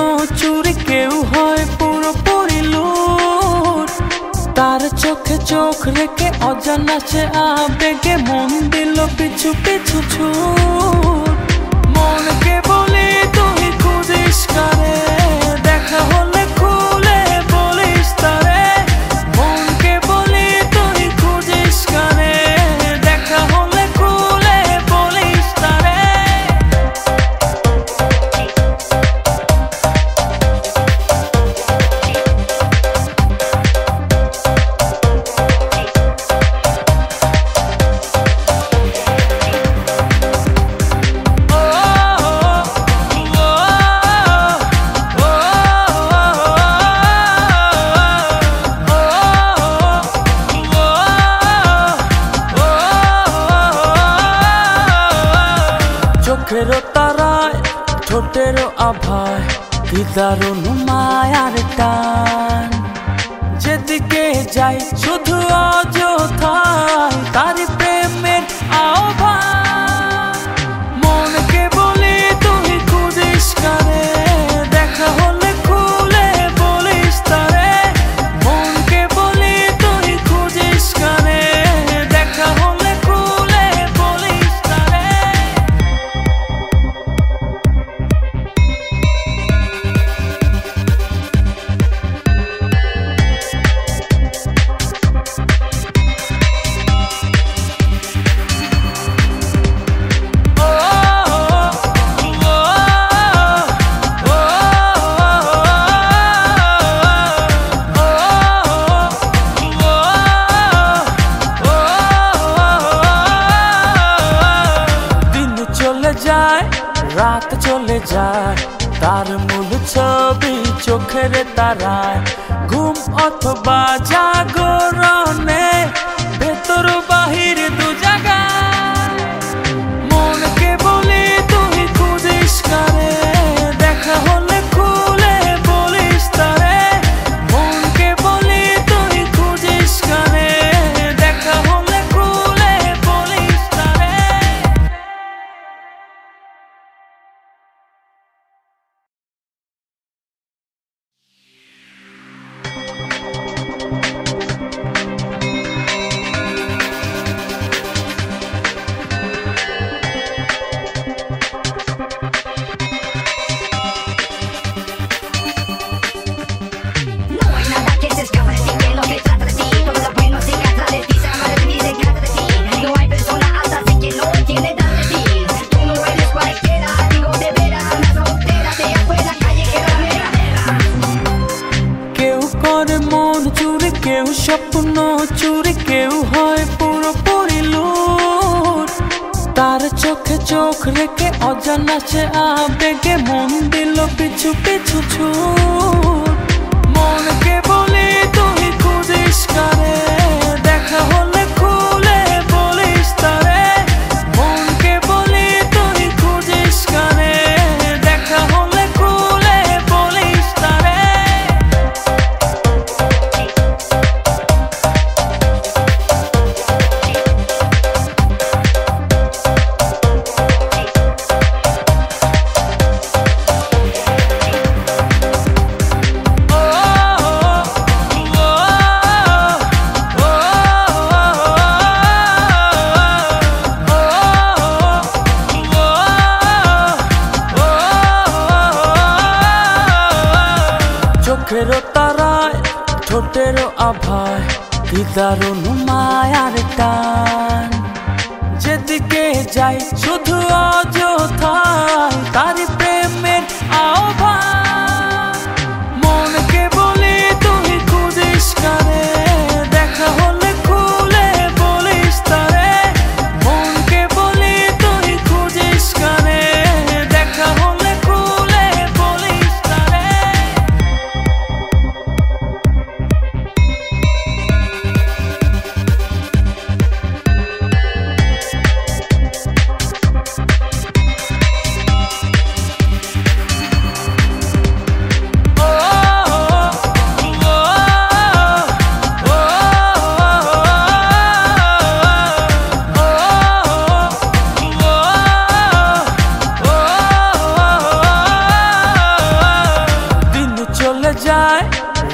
নজর কেউ হয় পুরোপুরি লোর তার চোখে চোখ রেখে অজানা সে আবেগে মন দিল পিছু পিছু ছুট। তারায় ঠোঁটের আভায় কি দারুণ মায়ার টান। যেদিকে যাই শুধু অযোথায় তারি রাত চলে যায় তার মূল ছবি চোখের তারায়। ঘুম অথবা জাগরণ কেউ স্বপ্ন চুরি, কেউ হয় পুরো লুট। তার চোখে চোখ রেখে অজানা সে আবেগে মন দিল, পিছু পিছু ছুট। আভায় কি মায়ার টান। যেদিকে যাই শুধু অযথায় তারি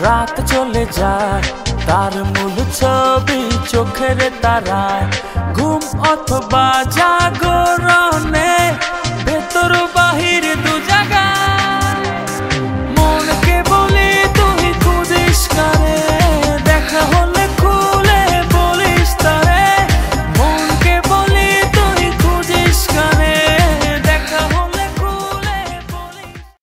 রাত চলে যায় তার মূল ছবি চোখের তারায়। ঘুম অথবা জাগরণে ভেতর বাহির